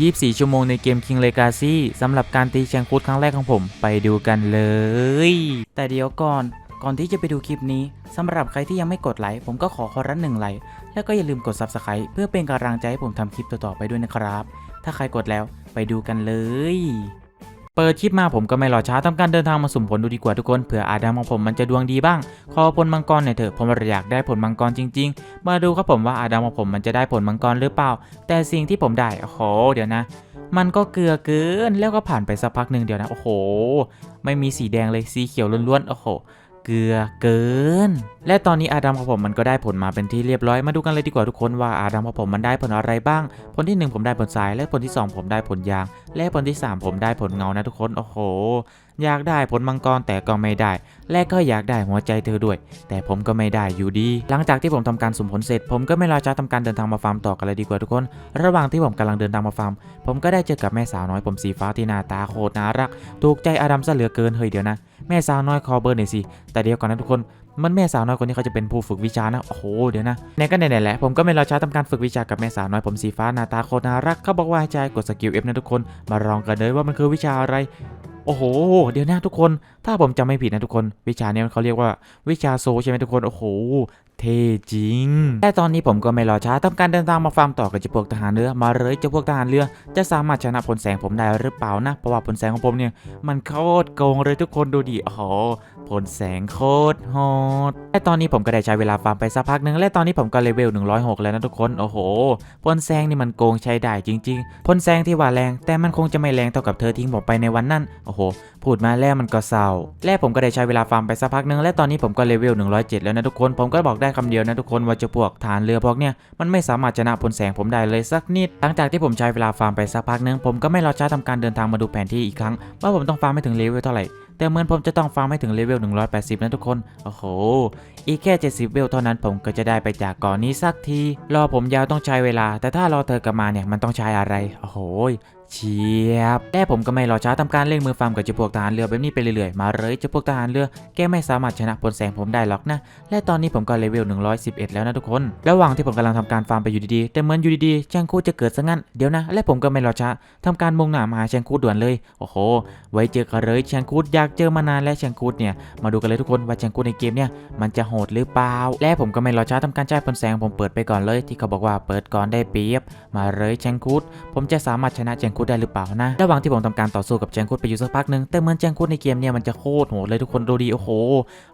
24 ชั่วโมงในเกม King Legacy สำหรับการตีแชงคูดครั้งแรกของผมไปดูกันเลย แต่เดี๋ยวก่อนก่อนที่จะไปดูคลิปนี้สำหรับใครที่ยังไม่กดไลค์ผมก็ขอขอรับหนึ่งไลค์แล้วก็อย่าลืมกด Subscribe เพื่อเป็นกำลังใจให้ผมทำคลิปต่อๆไปด้วยนะครับ ถ้าใครกดแล้วไปดูกันเลย เปิดคลิปมาผมก็ไม่รอช้าทำการเดินทางมาสุ่มผลดูดีกว่าทุกคนเผื่ออาดามของผมมันจะดวงดีบ้าง ขอผลมังกรหน่อยเถอะผมอยากได้ผลมังกรจริง ๆ มาดูครับผมว่าอาดามของผมมันจะได้ผลมังกรหรือเปล่า แต่สิ่งที่ผมได้โอ้โหเดี๋ยวนะ มันก็เกลือเกินแล้วก็ผ่านไปสักพักหนึ่งเดี๋ยวนะโอ้โห ไม่มีสีแดงเลยสีเขียวล้วนๆโอ้โห เกลือเกิน และตอนนี้อาดัมของผมมันก็ได้ผลมาเป็นที่เรียบร้อยมาดูกันเลยดีกว่าทุกคนว่าอาดัมของผมมันได้ผลอะไรบ้าง ผลที่หนึ่งผมได้ผลสาย และผลที่สองผมได้ผลยาง และผลที่สามผมได้ผลเงานะทุกคนโอ้โห อยากได้ผลมังกรแต่ก็ไม่ได้ และก็อยากได้หัวใจเธอด้วย แต่ผมก็ไม่ได้อยู่ดี หลังจากที่ผมทำการสุ่มผลเสร็จ ผมก็ไม่รอช้าทำการเดินทางมาฟาร์มต่อกันเลยดีกว่าทุกคน ระหว่างที่ผมกำลังเดินทางมาฟาร์ม ผมก็ได้เจอกับแม่สาวน้อยผมสีฟ้าที่หน้าตาโคตรน่ารัก ถูกใจอาดัมซะเหลือเกินเฮ้ยเดี๋ยวนะแม่สาวน้อยคอเบอร์หน่อยสิแต่เดี๋ยวก่อนนะทุกคนมันแม่สาวน้อยคนนี้เขาจะเป็นผู้ฝึกวิชานะ โอ้โห เดี๋ยวนะในก็ไหนแหละ ผมก็ไม่รอช้าทำการฝึกวิชากับแม่สาวน้อยผมสีฟ้าหน้าตาโคตรน่ารัก เขาบอกว่าให้ใจกดสกิล F นะทุกคน มาลองกันเลยว่ามันคือวิชาอะไร โอ้โห เดี๋ยวนะทุกคน ถ้าผมจำไม่ผิดนะทุกคน วิชาเนี้เขาเรียกว่าวิชาโซใช่ไหมทุกคน โอ้โห เท่จริง แต่ตอนนี้ผมก็ไม่รอช้าทำการเดินทางมาฟาร์มต่อกับเจ้าพวกทหารเรือ มาเลยเจ้าพวกทหารเรือ จะสามารถชนะผลแสงผมได้หรือเปล่านะ เพราะว่าผลแสงของผมเนี่ย มันโคตรโกงเลยทุกคนดูดิโอ้โหผลแสงโคตรโหดและตอนนี้ผมก็ได้ใช้เวลาฟาร์มไปสักพักหนึ่งและตอนนี้ผมก็เลเวล 106 แล้วนะทุกคน โอ้โหผลแสงนี่มันโกงใช้ได้จริงๆผลแสงที่ว่าแรง แต่มันคงจะไม่แรงเท่ากับเธอทิ้งผมไปในวันนั้น โอ้โห พูดมาแล้วมันก็เศร้า และผมก็ได้ใช้เวลาฟาร์มไปสักพักหนึ่งและตอนนี้ผมก็เลเวล107 แล้วนะทุกคน ผมก็บอกได้คำเดียวนะทุกคนว่าจะพวกฐานเรือพวกเนี้ยมันไม่สามารถชนะผลแสงผมได้เลยสักนิด หลังจากที่ผมใช้เวลาฟาร์มไปสักพักหนึ่งผมก็ไม่รอช้าทำการเดินทางมาดูแผนที่อีกครั้งว่าผมต้องฟาร์มให้ถึงเลเวลเท่าไหร่แต่เหมือนผมจะต้องฟาร์มให้ถึงเลเวล 180 นะทุกคน โอ้โห อีกแค่ 70 เวลเท่านั้นผมก็จะได้ไปจากก่อนนี้สักที รอผมยาวต้องใช้เวลา แต่ถ้ารอเธอกลับมาเนี่ยมันต้องใช้อะไร โอ้โหเชียบแต่ผมก็ไม่รอช้าทำการเร่งมือฟาร์มกับเจ้าพวกทหารเรือแบบนี้ไปเรื่อยๆ มาเลยเจ้าพวกทหารเรือ แกไม่สามารถชนะผลแสงผมได้หรอกนะ และตอนนี้ผมก็เลเวล 111 แล้วนะทุกคน ระหว่างที่ผมกำลังทำการฟาร์มไปอยู่ดีๆ แต่เหมือนอยู่ดีๆแชงคูจะเกิดซะงั้น เดี๋ยวนะ และผมก็ไม่รอช้าทำการมุ่งหน้ามาหาแชงคูดด่วนเลย โอ้โห ไว้เจอกันเลยแชงคูอยากเจอมานานแล้วแชงคูเนี่ย มาดูกันเลยทุกคนว่าแชงคูในเกมเนี่ยมันจะโหดหรือเปล่า และผมก็ไม่รอช้าทำการจ่ายผลแสงผมเปิดไปก่อนเลย ที่เขาบอกว่าเปิดก่อนได้เปรียบ มาเลยแชงคูผมจะสามารถชนะแชงคูดได้หรือเปล่านะระหว่างที่ผมทำการต่อสู้กับแจงคูดไปอยู่สักพักหนึ่งแต่เหมือนแจงคูดในเกมเนี่ยมันจะโคตรโหดเลยทุกคนดูดีโอ้โห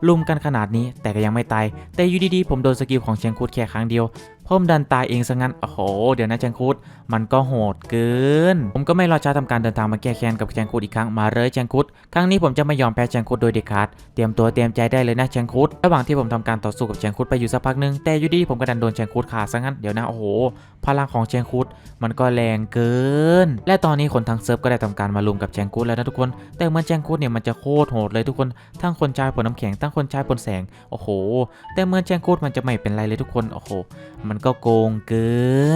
ลุมกันขนาดนี้แต่ก็ยังไม่ตายแต่อยู่ดีๆผมโดนสกิลของแจงคูดแค่ครั้งเดียว ผมดันตายเองซะงั้น โอ้โห เดี๋ยวนะเชียงคูดมันก็โหดเกิน ผมก็ไม่รอช้าทำการเดินทางมาแก้แค้นกับเชียงคูดอีกครั้ง มาเลยเชียงคูดครั้งนี้ผมจะไม่ยอมแพ้เชียงคูดโดยเด็ดขาด เตรียมตัวเตรียมใจได้เลยนะเชียงคูดระหว่างที่ผมทำการต่อสู้กับเชียงคูดไปอยู่สักพักหนึ่งแต่อยู่ดีผมก็ดันโดนเชียงคูดขาซะงั้น เดี๋ยวนะ โอ้โห พลังของเชียงคูดมันก็แรงเกิน และตอนนี้คนทั้งเซิร์ฟก็ได้ทำการมาลุมกับเชียงคูดแล้วนะทุกคน แต่เหมือนเชียงคูดเนี่ยมันจะโคตรโหดเลยทุกคน ทั้งคนใช้ผลน้ำแข็งทั้งคนใช้ผลแสง โอ้โห แต่เหมือนเชียงคูดมันจะไม่เป็นไรเลยทุกคน โอ้โห มันก็โกงเกิ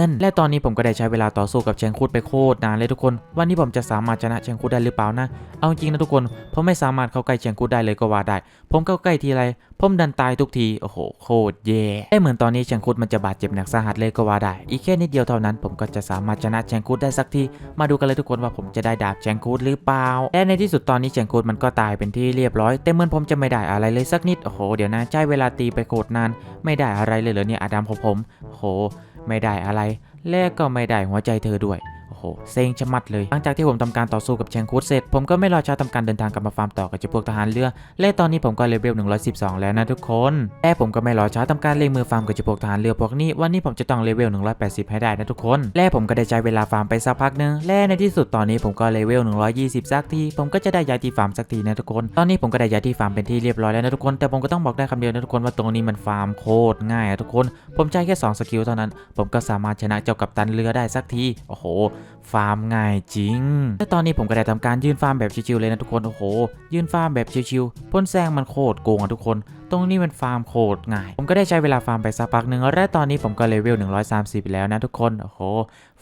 น และตอนนี้ผมก็ได้ใช้เวลาต่อสู้กับเชียงคูดไปโคตรนานเลยทุกคน วันนี้ผมจะสามารถชนะเชียงคูดได้หรือเปล่านะ เอาจริงนะทุกคน ผมไม่สามารถเข้าใกล้เชียงคูดได้เลยก็ว่าได้ ผมเข้าใกล้ทีไรผมดันตายทุกที โอ้โห โคตรแย่ได้เหมือนตอนนี้เชียงคูดมันจะบาดเจ็บหนักสาหัสเลยก็ว่าได้ อีกแค่นิดเดียวเท่านั้น ผมก็จะสามารถชนะเชียงคูดได้สักที มาดูกันเลยทุกคนว่าผมจะได้ดาบเชียงคูดหรือเปล่าและในที่สุดตอนนี้เชียงคูดมันก็ตายเป็นที่เรียบร้อย แต่เหมือนผมจะไม่ได้อะไรเลยสักนิด โอ้โห เดี๋ยวนะ ใช้เวลาตีไปโคตรนาน ไม่ได้อะไรเลยเหรอเนี่ยอาดัมของผม โอ้โห ไม่ได้อะไร และก็ไม่ได้หัวใจเธอด้วย เซ็งชะมัดเลย หลังจากที่ผมทำการต่อสู้กับเชงคูดเสร็จ ผมก็ไม่รอช้าทำการเดินทางกลับมาฟาร์มต่อกับเจ้าพวกทหารเรือ และตอนนี้ผมก็เลเวล112 แล้วนะทุกคนแต่ผมก็ไม่รอช้าทำการเล่งมือฟาร์มกับเจ้าพวกทหารเรือพวกนี้วันนี้ผมจะต้องเลเวล180 ให้ได้นะทุกคน และผมก็ได้ใช้เวลาฟาร์มไปสักพักนึงและในที่สุดตอนนี้ผมก็เลเวล120 สักทีผมก็จะได้ย้ายที่ฟาร์มสักทีนะทุกคน ตอนนี้ผมก็ได้ย้ายที่ฟาร์มเป็นที่เรียบร้อยแล้วนะทุกคน แต่ผมก็ต้องบอกได้คำเดียวนะทุกคนว่าตรงนี้มันฟาร์มโคตรง่ายอะทุกคน ผมใช้แค่2สกิลเท่านั้น ผมก็สามารถชนะเจ้ากัปตันเรือได้สักที โอ้โห ฟาร์มง่ายจริง และตอนนี้ผมก็ได้ทำการยื่นฟาร์มแบบชิวๆเลยนะทุกคน โอ้โห ยื่นฟาร์มแบบชิวๆพ่นแซงมันโคตรโกงอะทุกคน ตรงนี้มันฟาร์มโคตรง่าย ผมก็ได้ใช้เวลาฟาร์มไปสักพักหนึ่งและตอนนี้ผมก็เลเวล130 แล้วนะทุกคน โอ้โห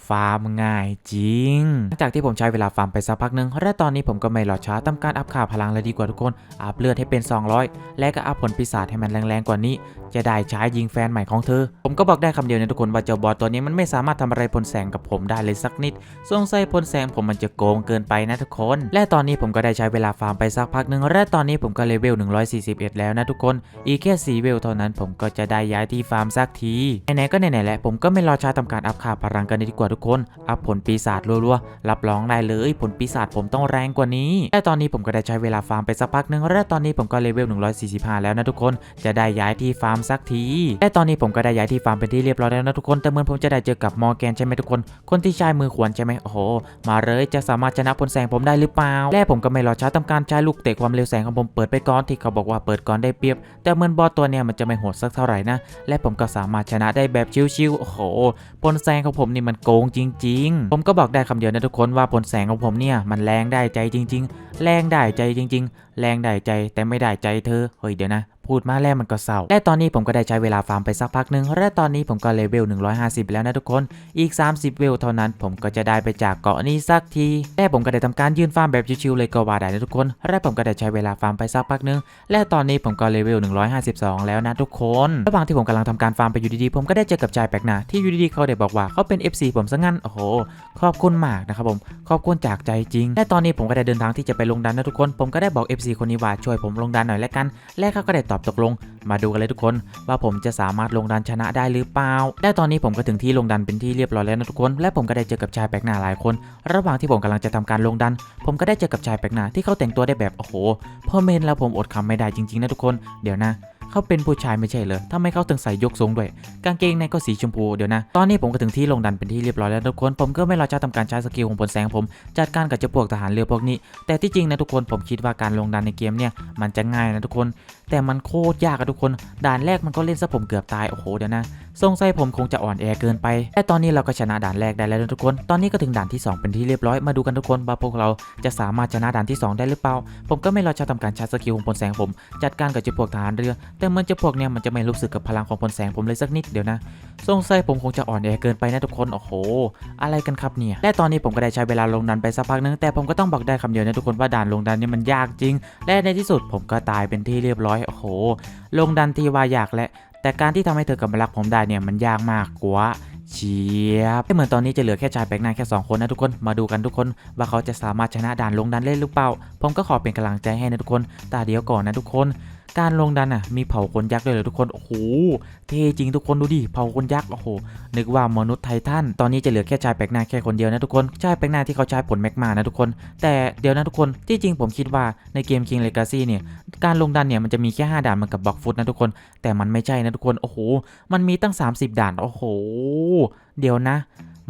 ฟาร์มง่ายจริงหลังจากที่ผมใช้เวลาฟาร์มไปสักพักหนึ่งและตอนนี้ผมก็ไม่รอช้าทำการอัพค่าพลังเลยดีกว่าทุกคน อัพเลือดให้เป็น 200 และก็อัพผลปีศาจให้มันแรงๆกว่านี้ จะได้ใช้ยิงแฟนใหม่ของเธอ ผมก็บอกได้คำเดียวนะทุกคนว่าเจ้าบอสตัวนี้มันไม่สามารถทำอะไรพลแสงกับผมได้เลยสักนิดสงสัยพลแสงผมมันจะโกงเกินไปนะทุกคน และตอนนี้ผมก็ได้ใช้เวลาฟาร์มไปสักพักหนึ่งและตอนนี้ผมก็เลเวล141 แล้วนะทุกคน อีกแค่ 4 เวลเท่านั้น ผมก็จะได้ย้ายที่ฟาร์มสักทีไหนๆก็ไหนๆแหละผมก็ไม่รอช้าทำการอัพค่าพลังกันดีกว่าทุกคน อัพผลปีศาจรัวๆ รับรองได้เลยผลปีศาจผมต้องแรงกว่านี้ แต่ตอนนี้ผมก็ได้ใช้เวลาฟาร์มไปสักพักหนึ่งและตอนนี้ผมก็เลเวล 145 แล้วนะทุกคน จะได้ย้ายที่ฟาร์มสักทีและตอนนี้ผมก็ได้ย้ายที่ฟาร์มเป็นที่เรียบร้อยแล้วนะทุกคน แต่เมื่อผมจะได้เจอกับมอร์แกนใช่ไหมทุกคน คนที่ใช้มือขวนใช่ไหมโอ้โห มาเลยจะสามารถชนะพลแสงผมได้หรือเปล่า และผมก็ไม่รอช้าทำการใช้ลูกเตะความเร็วแสงของผมเปิดไปก่อนที่เขาบอกว่าเปิดก่อนได้เปรียบ แต่เหมือนบอสตัวเนี้ยมันจะไม่โหดสักเท่าไหร่นะ และผมก็สามารถชนะได้แบบชิวๆ โอ้โห พลแสงของผมนี่มันโกงจริง ๆ ผมก็บอกได้คำเดียวนะทุกคนว่าผลแสงของผมเนี่ยมันแรงได้ใจจริง ๆ แรงได้ใจจริง ๆ แรงได้ใจแต่ไม่ได้ใจเธอ เฮ้ยเดี๋ยวนะ พูดมาแล้วมันก็เศร้า และตอนนี้ผมก็ได้ใช้เวลาฟาร์มไปสักพักหนึ่งและตอนนี้ผมก็เลเวล 150 แล้วนะทุกคน อีก 30 เวลเท่านั้น ผมก็จะได้ไปจากเกาะนี้สักทีและผมก็ได้ทำการยื่นฟาร์มแบบชิวๆเลยก็ว่าได้นะทุกคน และผมก็ได้ใช้เวลาฟาร์มไปสักพักหนึ่งและตอนนี้ผมก็เลเวล 152 แล้วนะทุกคน ระหว่างที่ผมกำลังทำการฟาร์มไปอยู่ดีๆผมก็ได้เจอกับชายแปลกหน้าที่อยู่ดีๆเขาได้บอกว่าเขาเป็น FC ผมซะงั้นโอ้โหขอบคุณมากนะครับผมขอบคุณจากใจจริง และตอนนี้ผมก็ได้เดินทางที่จะไปลงดันนะทุกคน ผมก็ได้บอก FC คนนี้ว่าช่วยผมลงดันหน่อยแล้วกัน และเขาก็ได้ตอบตกลง มาดูกันเลยทุกคน ว่าผมจะสามารถลงดันชนะได้หรือเปล่าและตอนนี้ผมก็ถึงที่ลงดันเป็นที่เรียบร้อยแล้วนะทุกคน และผมก็ได้เจอกับชายแปลกหน้าหลายคน ระหว่างที่ผมกำลังจะทำการลงดัน ผมก็ได้เจอกับชายแปลกหน้าที่เขาแต่งตัวได้แบบโอ้โหพ่อเมนแล้วผมอดคำไม่ได้จริงๆนะทุกคน เดี๋ยวนะเขาเป็นผู้ชายไม่ใช่เหรอทำไมเขาถึงใส่ยกทรงด้วย กางเกงในก็สีชมพู เดี๋ยวนะ ตอนนี้ผมก็ถึงที่ลงดันเป็นที่เรียบร้อยแล้วทุกคน ผมก็ไม่รอช้าทำการใช้สกิลของผลแสงผม จัดการกับเจ้าพวกทหารเรือพวกนี้ แต่ที่จริงนะทุกคนผมคิดว่าการลงดันในเกมเนี่ยมันจะง่ายนะทุกคนแต่มันโคตรยากอะทุกคน ด่านแรกมันก็เล่นซะผมเกือบตาย โอ้โหเดี๋ยวนะสงไสัยผมคงจะอ่อนแอเกินไป แต่ตอนนี้เราก็ชนะด่านแรกได้แล้วทุกคน ตอนนี้ก็ถึงด่านที่ 2 เป็นที่เรียบร้อย มาดูกันทุกคนว่าพวกเราจะสามารถชนะด่านที่ 2 ได้หรือเปล่า ผมก็ไม่รอช้าทำการชาร์จสกิลของพลแสงผม จัดการกับเจ้าพวกทหารเรือ แต่เหมือนเจ้าพวกเนี่ยมันจะไม่รู้สึกกับพลังของพลแสงผมเลยสักนิดเดี๋ยวนะสงไสัยผมคงจะอ่อนแอเกินไปนะทุกคน โอ้โห อะไรกันครับเนี่ย และตอนนี้ผมก็ได้ใช้เวลาลงดันไปสักพักนึง แต่ผมก็ต้องบอกได้คำเดียวนะทุกคนว่าด่านลงดันเนี่ยมันยากจริง และในที่สุดผมก็ตายเป็นที่เรียบร้อยโอ้โห ลงดันทีว่ายากแหละแต่การที่ทำให้เธอกลับมารักผมได้เนี่ยมันยากมากกว่าเชียบเหมือนตอนนี้จะเหลือแค่ชายแปลกหน้าแค่ 2 คนนะทุกคน มาดูกันทุกคน ว่าเขาจะสามารถชนะด่านลงดันเล่นหรือเปล่า ผมก็ขอเป็นกำลังใจให้นะทุกคน แต่เดี๋ยวก่อนนะทุกคน การลงดันอะมีเผ่าคนยักษ์ด้วยเหรอทุกคน โอ้โห เท่จริงทุกคนดูดิ เผ่าคนยักษ์ โอ้โห นึกว่ามนุษย์ไททัน ตอนนี้จะเหลือแค่ชายแปลกหน้าแค่คนเดียวนะทุกคน ชายแปลกหน้าที่เขาใช้ผลแมกมานะทุกคน แต่เดี๋ยวนะทุกคน ที่จริงผมคิดว่าในเกม King Legacy เนี่ย การลงดันเนี่ยมันจะมีแค่ 5 ด่านเหมือนกับบล็อกฟุตนะทุกคน แต่มันไม่ใช่นะทุกคน โอ้โห มันมีตั้ง 30 ด่าน โอ้โห เดี๋ยวนะ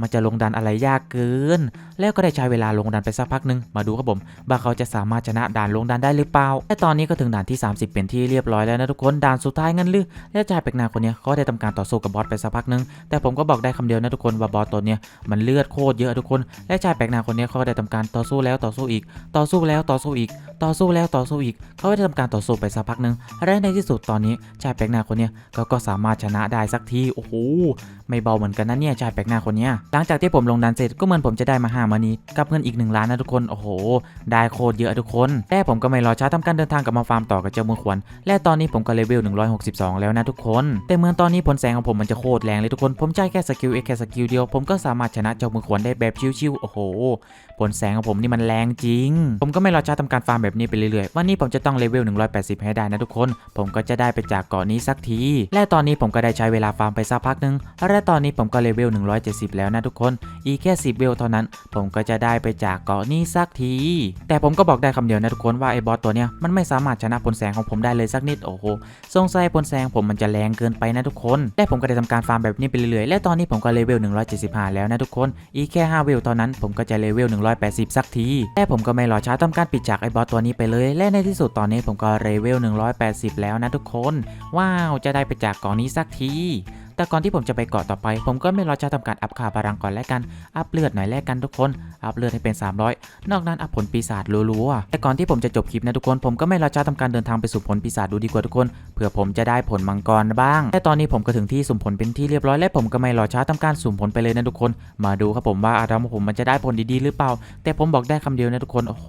มันจะลงดันอะไรยากเกิน แล้วก็ได้ใช้เวลาลงดันไปสักพักหนึ่งมาดูครับผมว่าเขาจะสามารถชนะด่านลงดันได้หรือเปล่าและตอนนี้ก็ถึงด่านที่ 30 เป็นที่เรียบร้อยแล้วนะทุกคนด่านสุดท้ายงั้นหรือและชายแปลกหน้าคนนี้เขาได้ทำการต่อสู้กับบอสไปสักพักหนึ่งแต่ผมก็บอกได้คำเดียวนะทุกคนว่าบอสตัวเนี้ยมันเลือดโคตรเยอะทุกคน และชายแปลกหน้าคนนี้เขาได้ทำการต่อสู้แล้วต่อสู้อีก ต่อสู้แล้วต่อสู้อีก ต่อสู้แล้วต่อสู้อีก เขาได้ทำการต่อสู้ไปสักพักหนึ่งและในที่สุดตอนนี้ชายแปลกหน้าคนนี้เขาก็สามารถชนะได้สักทีโอ้โหไม่เบาเหมือนกันนะเนี่ยชายแปลกหน้าคนนี้ยหลังจากที่ผมลงดันเสร็จก็เหมือนผมจะได้มาห้ามานี้กับเงินอีกหนึ่งล้านนะทุกคน โอ้โห ได้โคตรเยอะทุกคน แต่ผมก็ไม่รอช้าทำการเดินทางกลับมาฟาร์มต่อกับเจ้ามือขวัญและตอนนี้ผมก็เลเวล 162 แล้วนะทุกคน แต่เมื่อตอนนี้ผลแสงของผมมันจะโคตรแรงเลยทุกคน ผมใช้แค่สกิลเอแค่สกิลเดียว ผมก็สามารถชนะเจ้ามือขวัญได้แบบชิวๆ โอ้โห ผลแสงของผมนี่มันแรงจริง ผมก็ไม่รอช้าทำการฟาร์มแบบนี้ไปเรื่อยๆ วันนี้ผมจะต้องเลเวล 180 ให้ได้นะทุกคน ผมก็จะได้ไปจากเกาะนี้สักที และตอนนี้ผมก็ได้ใช้เวลาฟาร์มไปสักพักนึง และตอนนี้ผมก็เลเวล 170 แล้วนะทุกคน อีกแค่ 10 เวลเท่านั้น ผมก็จะได้ไปจากเกาะนี้สักที แต่ผมก็บอกได้คำเดียวนะทุกคนว่าไอ้บอสตัวเนี้ยมันไม่สามารถชนะผลแสงของผมได้เลยสักนิดโอ้โหสงสัยผลแสงผมมันจะแรงเกินไปนะทุกคน และผมก็ได้ทำการฟาร์มแบบนี้ไปเรื่อยๆ และตอนนี้ผมก็เลเวล 175 แล้วนะทุกคน อีกแค่ 5 เวลเท่านั้น ผมก็จะเลเวล 180 สักที และผมก็ไม่รอช้าทำการปิดจากไอ้บอสตัวนี้ไปเลย และในที่สุดตอนนี้ผมก็เลเวล 180 แล้วนะทุกคน ว้าว จะได้ไปจากเกาะนี้สักที แต่ก่อนที่ผมจะไปเกาะต่อไป ผมก็ไม่รอจะทำการอัพค่าพลังก่อนแล้วกัน อัพเลือดหน่อยแลกกันทุกคน อัพเลือดให้เป็น 300 นอกนั้นอัพผลปีศาจรัวๆแต่ก่อนที่ผมจะจบคลิปนะทุกคน ผมก็ไม่รอจะทำการเดินทางไปสู่ผลปีศาจดูดีกว่าทุกคนเผื่อผมจะได้ผลมังกรบ้าง แต่ตอนนี้ผมก็ถึงที่สุ่มผลเป็นที่เรียบร้อยและผมก็ไม่รอช้าทำการสุ่มผลไปเลยนะทุกคน มาดูครับผมว่าอาดัมผมมันจะได้ผลดีๆหรือเปล่า แต่ผมบอกได้คำเดียวนะทุกคน โอ้โห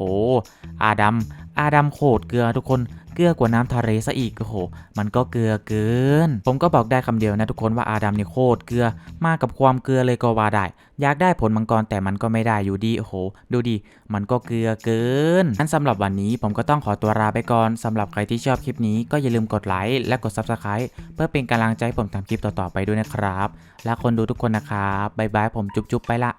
อาดัม อาดัมโคตรเกลือทุกคนเกลือกว่าน้ำทะเลซะอีกโอ้โห มันก็เกลือเกิน ผมก็บอกได้คำเดียวนะทุกคนว่าอาดัมนี่โคตรเกลือ มากับความเกลือเลยก็ว่าได้ อยากได้ผลมังกรแต่มันก็ไม่ได้อยู่ดีโอ้โห ดูดิ มันก็เกลือเกินงั้นสำหรับวันนี้ผมก็ต้องขอตัวลาไปก่อนสำหรับใครที่ชอบคลิปนี้ก็อย่าลืมกดไลค์และกด Subscribe เพื่อเป็นกำลังใจใผมทำคลิปต่อๆไปด้วยนะครับ และคนดูทุกคนนะครับบ๊ายบายผมจุ๊บๆไปละ